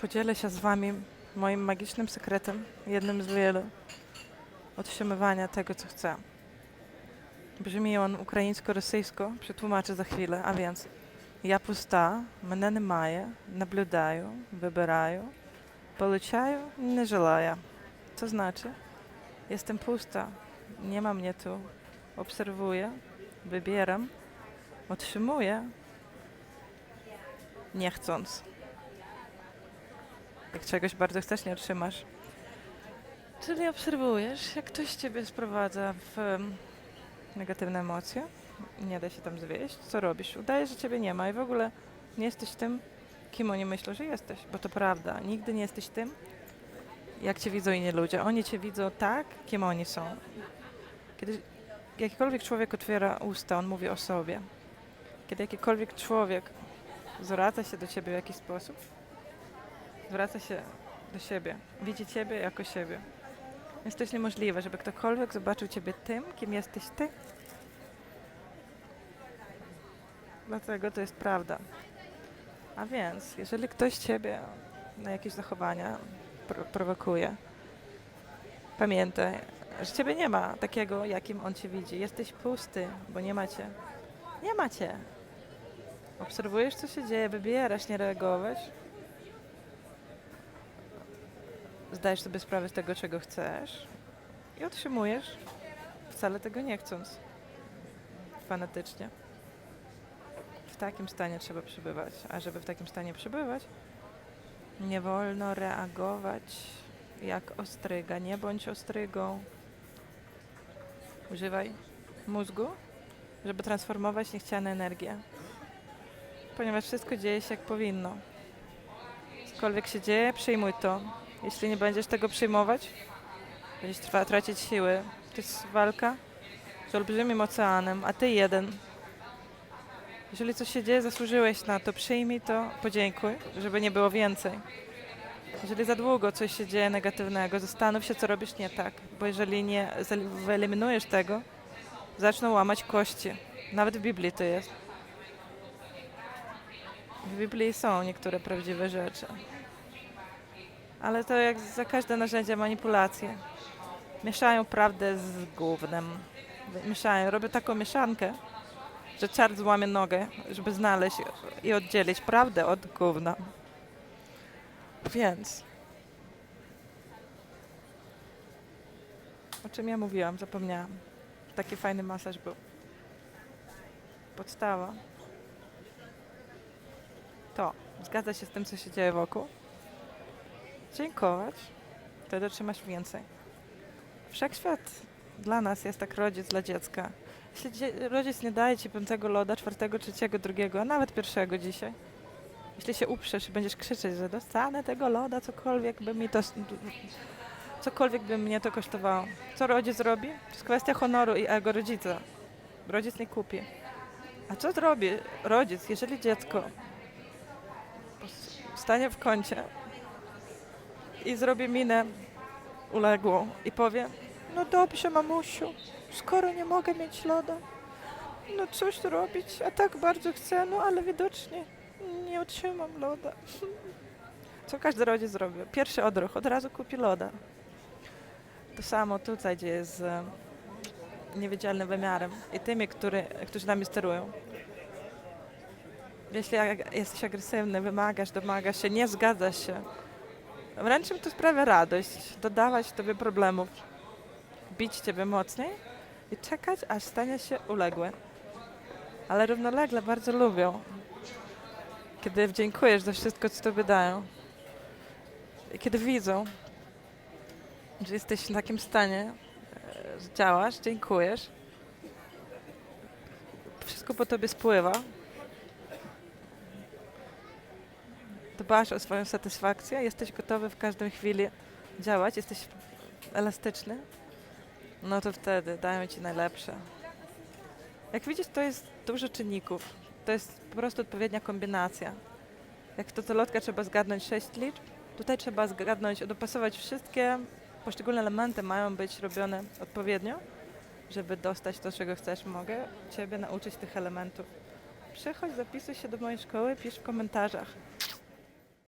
Podzielę się z Wami moim magicznym sekretem, jednym z wielu, otrzymywania tego, co chcę. Brzmi on ukraińsko-rosyjsko, przetłumaczę za chwilę, a więc я пуста, мене немає, наблюдаю, вибираю, получаю, nie желаю. Co znaczy? Jestem pusta, nie ma mnie tu, obserwuję, wybieram, otrzymuję, nie chcąc. Jak czegoś bardzo chcesz, nie otrzymasz. Czyli obserwujesz, jak ktoś ciebie sprowadza w negatywne emocje, nie da się tam zwieść, co robisz? Udajesz, że ciebie nie ma i w ogóle nie jesteś tym, kim oni myślą, że jesteś, bo to prawda. Nigdy nie jesteś tym, jak cię widzą inni ludzie. Oni cię widzą tak, kim oni są. Kiedy jakikolwiek człowiek otwiera usta, on mówi o sobie. Kiedy jakikolwiek człowiek zwraca się do ciebie w jakiś sposób, zwraca się do siebie, widzi ciebie jako siebie. Jest to niemożliwe, żeby ktokolwiek zobaczył ciebie tym, kim jesteś ty. Dlatego to jest prawda. A więc, jeżeli ktoś ciebie na jakieś zachowania pro prowokuje, pamiętaj, że ciebie nie ma takiego, jakim on cię widzi. Jesteś pusty, bo nie macie. Nie macie. Obserwujesz, co się dzieje, wybierasz nie reagować. Zdajesz sobie sprawę z tego, czego chcesz i otrzymujesz, wcale tego nie chcąc. Fanatycznie. W takim stanie trzeba przebywać. A żeby w takim stanie przebywać, nie wolno reagować jak ostryga. Nie bądź ostrygą. Używaj mózgu, żeby transformować niechciane energie. Ponieważ wszystko dzieje się jak powinno. Cokolwiek się dzieje, przyjmuj to. Jeśli nie będziesz tego przyjmować, będziesz trwa, tracić siły. To jest walka z olbrzymim oceanem, a ty jeden. Jeżeli coś się dzieje, zasłużyłeś na to, przyjmij to, podziękuj, żeby nie było więcej. Jeżeli za długo coś się dzieje negatywnego, zastanów się, co robisz nie tak, bo jeżeli nie wyeliminujesz tego, zaczną łamać kości. Nawet w Biblii to jest. W Biblii są niektóre prawdziwe rzeczy. Ale to jak za każde narzędzie manipulacji. Mieszają prawdę z gównem. Mieszają, robią taką mieszankę, że czar złamie nogę, żeby znaleźć i oddzielić prawdę od gówna. Więc. O czym ja mówiłam? Zapomniałam. Taki fajny masaż był. Podstawa. To. Zgadza się z tym, co się dzieje wokół. Dziękować. Wtedy otrzymasz więcej. Wszechświat dla nas jest jak rodzic dla dziecka. Jeśli rodzic nie daje ci piątego loda, czwartego, trzeciego, drugiego, a nawet pierwszego dzisiaj, jeśli się uprzesz i będziesz krzyczeć, że dostanę tego loda, cokolwiek by mi to, cokolwiek by mnie to kosztowało. Co rodzic robi? To jest kwestia honoru i ego rodzica. Rodzic nie kupi. A co zrobi rodzic, jeżeli dziecko stanie w kącie i zrobi minę uległą i powie, no dobrze mamusiu, skoro nie mogę mieć loda, no cóż robić, a tak bardzo chcę, no ale widocznie nie otrzymam loda. Co każdy rodzic zrobi? Pierwszy odruch, od razu kupi loda. To samo tutaj dzieje z e, niewidzialnym wymiarem i tymi, który, którzy nami sterują. Jeśli jesteś agresywny, wymagasz, domagasz się, nie zgadzasz się, wręcz im to sprawia radość, dodawać tobie problemów, bić ciebie mocniej i czekać, aż stanie się uległy. Ale równolegle bardzo lubią, kiedy dziękujesz za wszystko, co tobie dają. I kiedy widzą, że jesteś w takim stanie, e, że działasz, dziękujesz, wszystko po tobie spływa, dbasz o swoją satysfakcję, jesteś gotowy w każdej chwili działać, jesteś elastyczny, no to wtedy dają ci najlepsze. Jak widzisz, to jest dużo czynników. To jest po prostu odpowiednia kombinacja. Jak w totolotka trzeba zgadnąć sześć liczb, tutaj trzeba zgadnąć, dopasować wszystkie poszczególne elementy mają być robione odpowiednio, żeby dostać to, czego chcesz. Mogę Ciebie nauczyć tych elementów. Przychodź, zapisuj się do mojej szkoły, pisz w komentarzach.